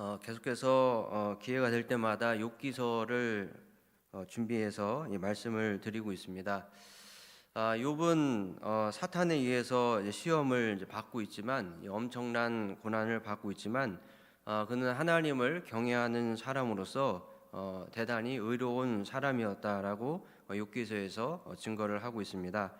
어, 계속해서 어, 기회가 될 때마다 욥기서를 어, 준비해서 이 말씀을 드리고 있습니다. 아, 욥은 어, 사탄에 의해서 이제 시험을 이제 받고 있지만 이 엄청난 고난을 받고 있지만 어, 그는 하나님을 경외하는 사람으로서 어, 대단히 의로운 사람이었다라고 어, 욥기서에서 어, 증거를 하고 있습니다.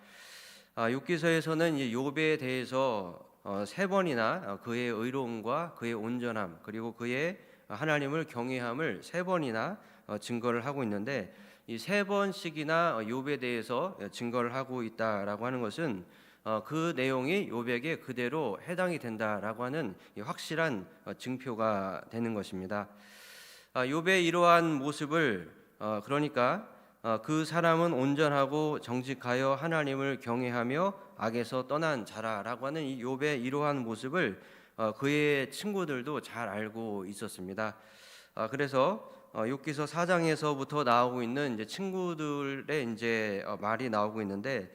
아, 욥기서에서는 이 욥에 대해서 어, 세 번이나 어, 그의 의로움과 그의 온전함 그리고 그의 하나님을 경외함을 세 번이나 어, 증거를 하고 있는데 이 세 번씩이나 어, 욥에 대해서 증거를 하고 있다라고 하는 것은 어, 그 내용이 욥에게 그대로 해당이 된다라고 하는 이 확실한 어, 증표가 되는 것입니다. 아, 욥의 이러한 모습을 어, 그러니까 어, 그 사람은 온전하고 정직하여 하나님을 경외하며 악에서 떠난 자라라고 하는 이 욥의 이러한 모습을 어, 그의 친구들도 잘 알고 있었습니다. 아, 그래서 어, 욥기서 4장에서부터 나오고 있는 이제 친구들의 이제 어, 말이 나오고 있는데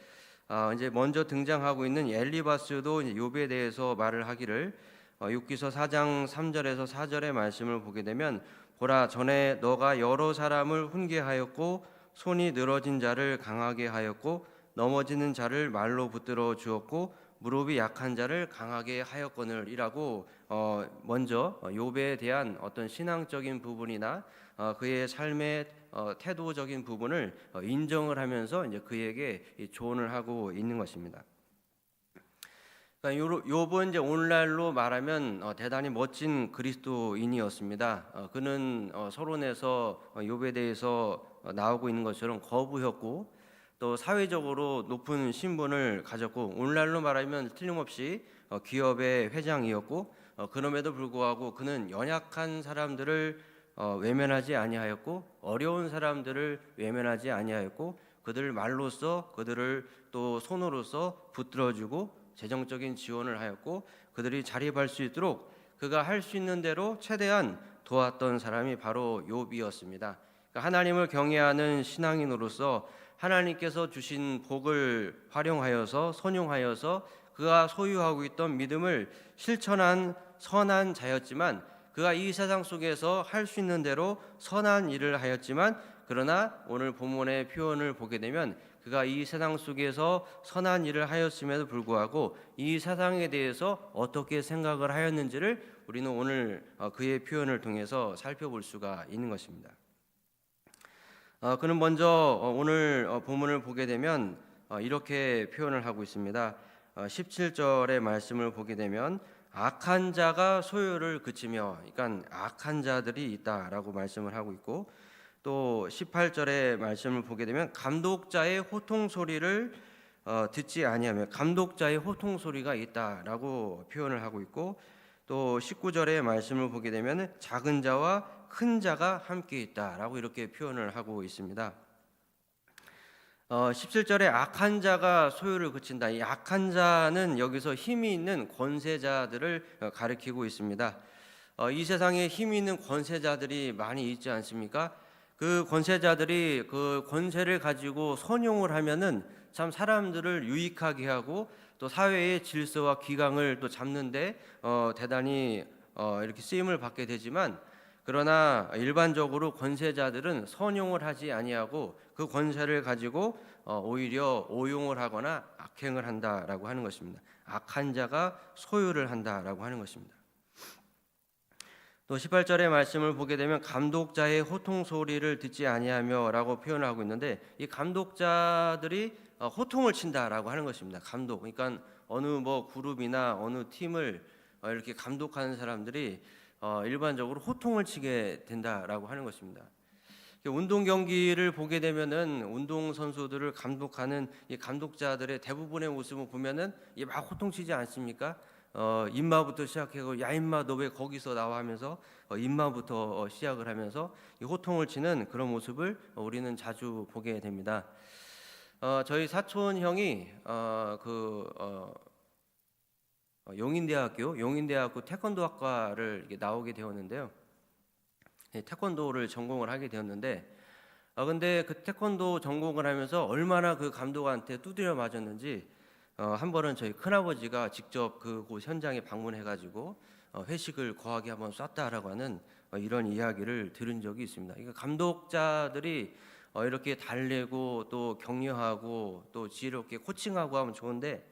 아, 이제 먼저 등장하고 있는 엘리바스도 욥에 대해서 말을 하기를 어, 욥기서 4장 3절에서 4절의 말씀을 보게 되면 보라 전에 너가 여러 사람을 훈계하였고 손이 늘어진 자를 강하게 하였고 넘어지는 자를 말로 붙들어 주었고 무릎이 약한 자를 강하게 하였거늘이라고 어, 먼저 어, 욥에 대한 어떤 신앙적인 부분이나 어, 그의 삶의 어, 태도적인 부분을 어, 인정을 하면서 이제 그에게 이 조언을 하고 있는 것입니다. 그러니까 요- 욥은 이제 오늘날로 말하면 어, 대단히 멋진 그리스도인이었습니다. 어, 그는 어, 서론에서 어, 욥에 대해서 어, 나오고 있는 것처럼 거부였고 또 사회적으로 높은 신분을 가졌고 오늘날로 말하면 틀림없이 어, 기업의 회장이었고 어, 그럼에도 불구하고 그는 연약한 사람들을 어, 외면하지 아니하였고 어려운 사람들을 외면하지 아니하였고 그들 말로써 그들을 또 손으로서 붙들어주고 재정적인 지원을 하였고 그들이 자립할 수 있도록 그가 할 수 있는 대로 최대한 도왔던 사람이 바로 욥이었습니다. 그러니까 하나님을 경외하는 신앙인으로서 하나님께서 주신 복을 활용하여서 선용하여서 그가 소유하고 있던 믿음을 실천한 선한 자였지만 그가 이 세상 속에서 할 수 있는 대로 선한 일을 하였지만 그러나 오늘 본문의 표현을 보게 되면 그가 이 세상 속에서 선한 일을 하였음에도 불구하고 이 세상에 대해서 어떻게 생각을 하였는지를 우리는 오늘 어, 그의 표현을 통해서 살펴볼 수가 있는 것입니다. 어, 그는 먼저 어, 오늘 어, 본문을 보게 되면 어, 이렇게 표현을 하고 있습니다. 어, 17절의 말씀을 보게 되면 악한 자가 소유를 그치며, 그러니까 악한 자들이 있다라고 말씀을 하고 있고, 또 18절의 말씀을 보게 되면 감독자의 호통 소리를 어, 듣지 아니하며 감독자의 호통 소리가 있다라고 표현을 하고 있고, 또 19절의 말씀을 보게 되면 작은 자와 큰 자가 함께 있다라고 이렇게 표현을 하고 있습니다. 어, 17절에 악한 자가 소유를 그친다. 이 악한 자는 여기서 힘이 있는 권세자들을 어, 가리키고 있습니다. 어, 이 세상에 힘이 있는 권세자들이 많이 있지 않습니까? 그 권세자들이 그 권세를 가지고 선용을 하면은 참 사람들을 유익하게 하고 또 사회의 질서와 기강을 또 잡는데 어, 대단히 어, 이렇게 쓰임을 받게 되지만 그러나 일반적으로 권세자들은 선용을 하지 아니하고 그 권세를 가지고 어, 오히려 오용을 하거나 악행을 한다라고 하는 것입니다. 악한 자가 소유를 한다라고 하는 것입니다. 또 18절의 말씀을 보게 되면 감독자의 호통 소리를 듣지 아니하며라고 표현하고 있는데 이 감독자들이 어, 호통을 친다라고 하는 것입니다. 감독. 그러니까 어느 뭐 그룹이나 어느 팀을 어, 이렇게 감독하는 사람들이 어, 일반적으로 호통을 치게 된다라고 하는 것입니다. 운동 경기를 보게 되면은 운동 선수들을 감독하는 이 감독자들의 대부분의 모습을 보면은 이막 호통치지 않습니까? 어, 임마부터 시작해고 야 임마 너 왜 거기서 나와 하면서 어, 임마부터 어, 시작을 하면서 이 호통을 치는 그런 모습을 어, 우리는 자주 보게 됩니다. 어, 저희 사촌 형이 어, 그 어, 어, 용인대학교 용인대학교 태권도학과를 나오게 되었는데요. 예, 태권도를 전공을 하게 되었는데 아 근데 그 태권도 전공을 하면서 얼마나 그 감독한테 두드려 맞았는지 어, 한 번은 저희 큰아버지가 직접 그곳 현장에 방문해 가지고 어, 회식을 거하게 한번 쐈다라고 하는 어, 이런 이야기를 들은 적이 있습니다. 이거 감독자들이 어, 이렇게 달래고 또 격려하고 또 지혜롭게 코칭하고 하면 좋은데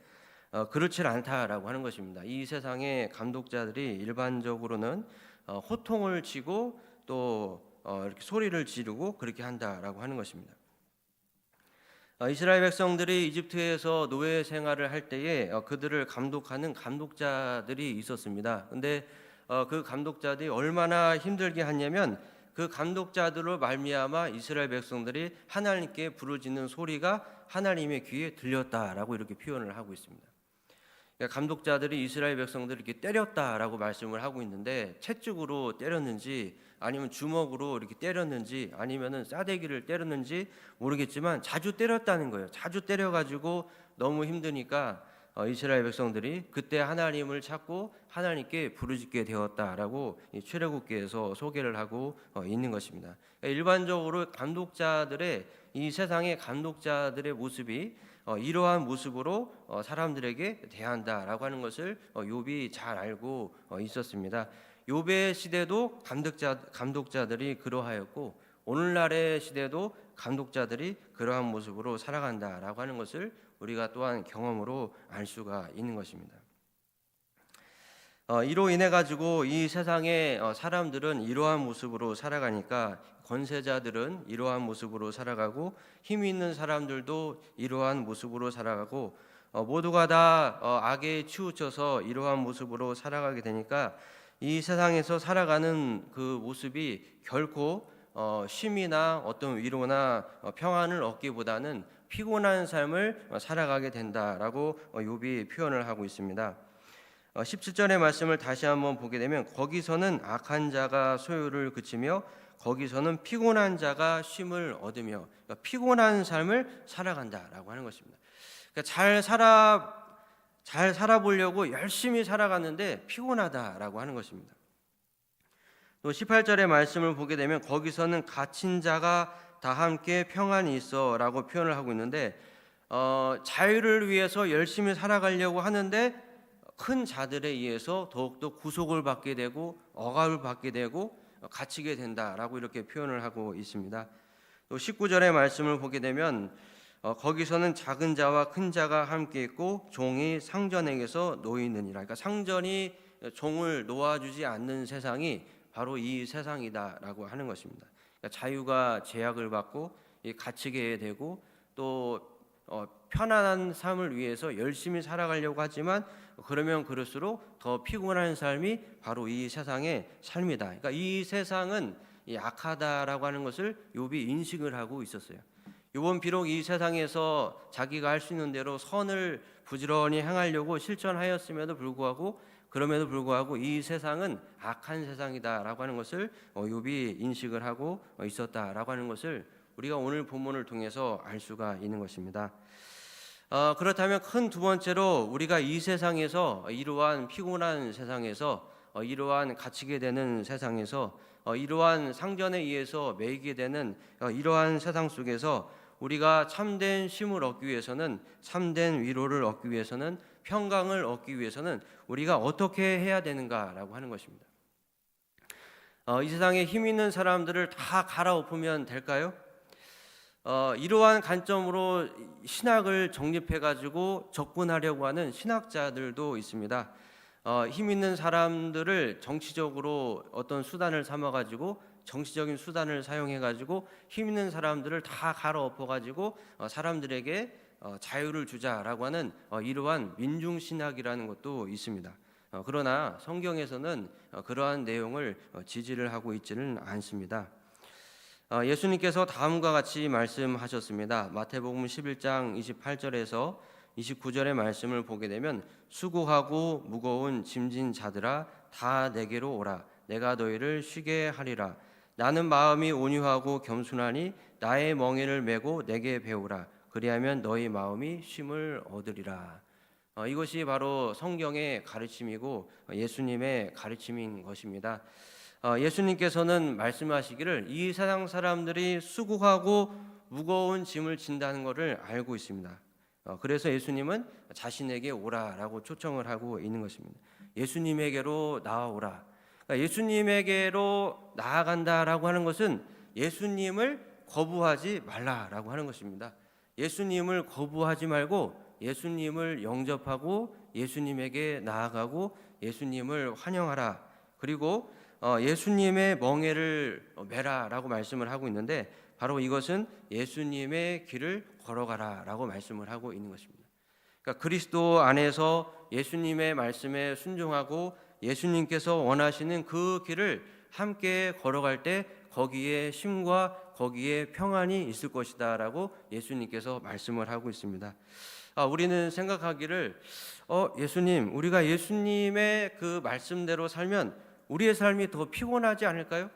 어, 그렇지 않다라고 하는 것입니다. 이 세상의 감독자들이 일반적으로는 어, 호통을 치고 또 어, 이렇게 소리를 지르고 그렇게 한다라고 하는 것입니다. 어, 이스라엘 백성들이 이집트에서 노예 생활을 할 때에 어, 그들을 감독하는 감독자들이 있었습니다. 근데 어, 그 감독자들이 얼마나 힘들게 했냐면 그 감독자들로 말미암아 이스라엘 백성들이 하나님께 부르짖는 소리가 하나님의 귀에 들렸다라고 이렇게 표현을 하고 있습니다. 그러니까 감독자들이 이스라엘 백성들을 이렇게 때렸다라고 말씀을 하고 있는데 채찍으로 때렸는지 아니면 주먹으로 이렇게 때렸는지 아니면은 싸대기를 때렸는지 모르겠지만 자주 때렸다는 거예요. 자주 때려 가지고 너무 힘드니까 어, 이스라엘 백성들이 그때 하나님을 찾고 하나님께 부르짖게 되었다라고 이 출애굽기에서 소개를 하고 어, 있는 것입니다. 그러니까 일반적으로 감독자들의 이 세상의 감독자들의 모습이 어, 이러한 모습으로 어, 사람들에게 대한다라고 하는 것을 어, 욥이 잘 알고 어, 있었습니다. 욥의 시대도 감독자 감독자들이 그러하였고 오늘날의 시대도 감독자들이 그러한 모습으로 살아간다라고 하는 것을 우리가 또한 경험으로 알 수가 있는 것입니다. 어, 이로 인해 가지고 이 세상의 어, 사람들은 이러한 모습으로 살아가니까 권세자들은 이러한 모습으로 살아가고 힘 있는 사람들도 이러한 모습으로 살아가고 어, 모두가 다 어, 악에 치우쳐서 이러한 모습으로 살아가게 되니까 이 세상에서 살아가는 그 모습이 결코 어, 쉼이나 어떤 위로나 어, 평안을 얻기보다는 피곤한 삶을 어, 살아가게 된다라고 어, 욥이 표현을 하고 있습니다. 어, 17절의 말씀을 다시 한번 보게 되면 거기서는 악한 자가 소유를 그치며 거기서는 피곤한 자가 쉼을 얻으며 그러니까 피곤한 삶을 살아간다라고 하는 것입니다. 그러니까 잘 살아 잘 살아보려고 열심히 살아갔는데 피곤하다라고 하는 것입니다. 또 18절의 말씀을 보게 되면 거기서는 갇힌 자가 다 함께 평안이 있어 라고 표현을 하고 있는데 어, 자유를 위해서 열심히 살아가려고 하는데 큰 자들에 의해서 더욱더 구속을 받게 되고 억압을 받게 되고 갇히게 된다라고 이렇게 표현을 하고 있습니다. 또 19절의 말씀을 보게 되면 어, 거기서는 작은 자와 큰 자가 함께 있고 종이 상전에게서 놓이느니라. 그러니까 상전이 종을 놓아주지 않는 세상이 바로 이 세상이다라고 하는 것입니다. 그러니까 자유가 제약을 받고 이 갇히게 되고 또 어, 편안한 삶을 위해서 열심히 살아가려고 하지만 그러면 그럴수록 더 피곤한 삶이 바로 이 세상의 삶이다. 그러니까 이 세상은 이 악하다라고 하는 것을 욥이 인식을 하고 있었어요. 욥은 비록 이 세상에서 자기가 할 수 있는 대로 선을 부지런히 행하려고 실천하였음에도 불구하고 그럼에도 불구하고 이 세상은 악한 세상이다라고 하는 것을 어, 욥이 인식을 하고 어, 있었다라고 하는 것을 우리가 오늘 본문을 통해서 알 수가 있는 것입니다. 어, 그렇다면 큰 두 번째로 우리가 이 세상에서 이러한 피곤한 세상에서 어, 이러한 갇히게 되는 세상에서 어, 이러한 상전에 의해서 매이게 되는 어, 이러한 세상 속에서 우리가 참된 쉼을 얻기 위해서는 참된 위로를 얻기 위해서는 평강을 얻기 위해서는 우리가 어떻게 해야 되는가라고 하는 것입니다. 어, 이 세상에 힘 있는 사람들을 다 갈아엎으면 될까요? 어, 이러한 관점으로 신학을 정립해 가지고 접근하려고 하는 신학자들도 있습니다. 어, 힘 있는 사람들을 정치적으로 어떤 수단을 삼아 가지고 정치적인 수단을 사용해 가지고 힘 있는 사람들을 다 갈아엎어 가지고 어, 사람들에게 어, 자유를 주자라고 하는 어, 이러한 민중 신학이라는 것도 있습니다. 어, 그러나 성경에서는 어, 그러한 내용을 어, 지지를 하고 있지는 않습니다. 어, 예수님께서 다음과 같이 말씀하셨습니다. 마태복음 11장 28절에서 29절의 말씀을 보게 되면 수고하고 무거운 짐진 자들아 다 내게로 오라 내가 너희를 쉬게 하리라 나는 마음이 온유하고 겸손하니 나의 멍에를 메고 내게 배우라 그리하면 너희 마음이 쉼을 얻으리라 어, 이것이 바로 성경의 가르침이고 예수님의 가르침인 것입니다. 어, 예수님께서는 말씀하시기를 이 세상 사람들이 수고하고 무거운 짐을 진다는 것을 알고 있습니다. 어, 그래서 예수님은 자신에게 오라라고 초청을 하고 있는 것입니다. 예수님에게로 나아오라. 그러니까 예수님에게로 나아간다라고 하는 것은 예수님을 거부하지 말라라고 하는 것입니다. 예수님을 거부하지 말고 예수님을 영접하고 예수님에게 나아가고 예수님을 환영하라. 그리고 어, 예수님의 멍에를 메라라고 말씀을 하고 있는데 바로 이것은 예수님의 길을 걸어가라라고 말씀을 하고 있는 것입니다. 그러니까 그리스도 안에서 예수님의 말씀에 순종하고 예수님께서 원하시는 그 길을 함께 걸어갈 때 거기에 쉼과 거기에 평안이 있을 것이다라고 예수님께서 말씀을 하고 있습니다. 아, 우리는 생각하기를 어, 예수님, 우리가 예수님의 그 말씀대로 살면 우리의 삶이 더 피곤하지 않을까요?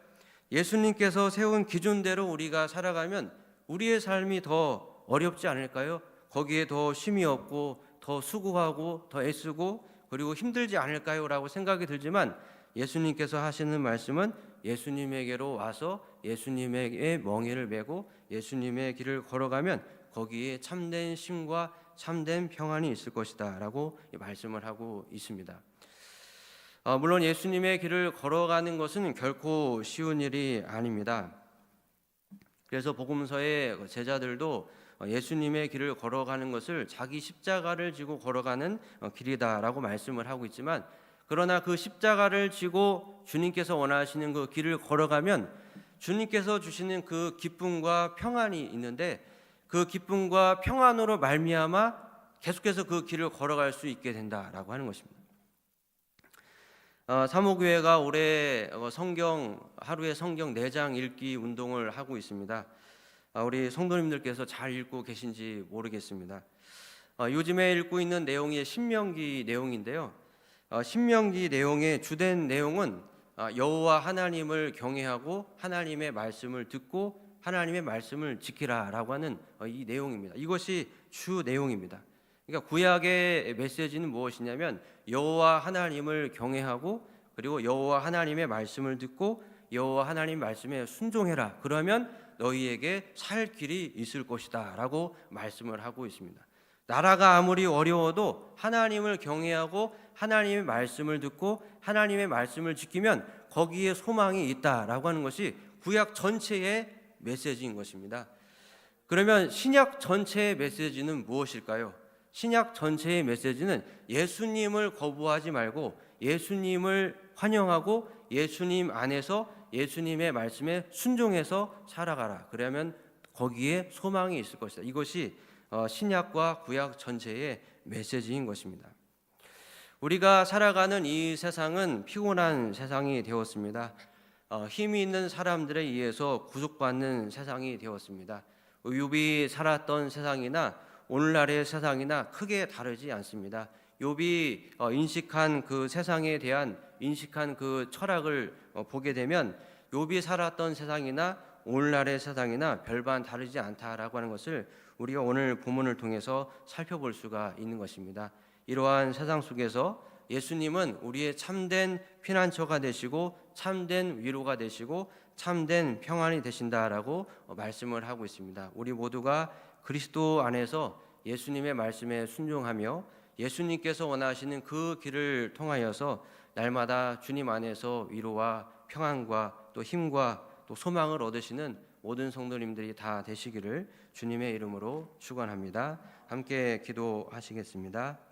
예수님께서 세운 기준대로 우리가 살아가면 우리의 삶이 더 어렵지 않을까요? 거기에 더 쉼이 없고 더 수고하고 더 애쓰고 그리고 힘들지 않을까요?라고 생각이 들지만 예수님께서 하시는 말씀은 예수님에게로 와서 예수님에게 멍에를 메고 예수님의 길을 걸어가면 거기에 참된 쉼과 참된 평안이 있을 것이다라고 말씀을 하고 있습니다. 어, 물론 예수님의 길을 걸어가는 것은 결코 쉬운 일이 아닙니다. 그래서 복음서의 제자들도 예수님의 길을 걸어가는 것을 자기 십자가를 지고 걸어가는 길이다라고 말씀을 하고 있지만 그러나 그 십자가를 지고 주님께서 원하시는 그 길을 걸어가면 주님께서 주시는 그 기쁨과 평안이 있는데 그 기쁨과 평안으로 말미암아 계속해서 그 길을 걸어갈 수 있게 된다라고 하는 것입니다. 어, 사모교회가 올해 어, 성경 하루에 성경 4장 읽기 운동을 하고 있습니다. 어, 우리 성도님들께서 잘 읽고 계신지 모르겠습니다. 어, 요즘에 읽고 있는 내용이 신명기 내용인데요. 어, 신명기 내용의 주된 내용은 어, 여호와 하나님을 경외하고 하나님의 말씀을 듣고 하나님의 말씀을 지키라라고 하는 어, 이 내용입니다. 이것이 주 내용입니다. 그러니까 구약의 메시지는 무엇이냐면 여호와 하나님을 경외하고 그리고 여호와 하나님의 말씀을 듣고 여호와 하나님 말씀에 순종해라. 그러면 너희에게 살 길이 있을 것이다라고 말씀을 하고 있습니다. 나라가 아무리 어려워도 하나님을 경외하고 하나님의 말씀을 듣고 하나님의 말씀을 지키면 거기에 소망이 있다라고 하는 것이 구약 전체의 메시지인 것입니다. 그러면 신약 전체의 메시지는 무엇일까요? 신약 전체의 메시지는 예수님을 거부하지 말고 예수님을 환영하고 예수님 안에서 예수님의 말씀에 순종해서 살아가라. 그러면 거기에 소망이 있을 것이다. 이것이 어, 신약과 구약 전체의 메시지인 것입니다. 우리가 살아가는 이 세상은 피곤한 세상이 되었습니다. 어, 힘이 있는 사람들에 의해서 구속받는 세상이 되었습니다. 욥이 살았던 세상이나 오늘날의 세상이나 크게 다르지 않습니다. 욥이 어, 인식한 그 세상에 대한 인식한 그 철학을 어, 보게 되면 욥이 살았던 세상이나 오늘날의 세상이나 별반 다르지 않다라고 하는 것을 우리가 오늘 본문을 통해서 살펴볼 수가 있는 것입니다. 이러한 세상 속에서 예수님은 우리의 참된 피난처가 되시고 참된 위로가 되시고 참된 평안이 되신다라고 말씀을 하고 있습니다. 우리 모두가 그리스도 안에서 예수님의 말씀에 순종하며 예수님께서 원하시는 그 길을 통하여서 날마다 주님 안에서 위로와 평안과 또 힘과 또 소망을 얻으시는 모든 성도님들이 다 되시기를 주님의 이름으로 축원합니다. 함께 기도하시겠습니다.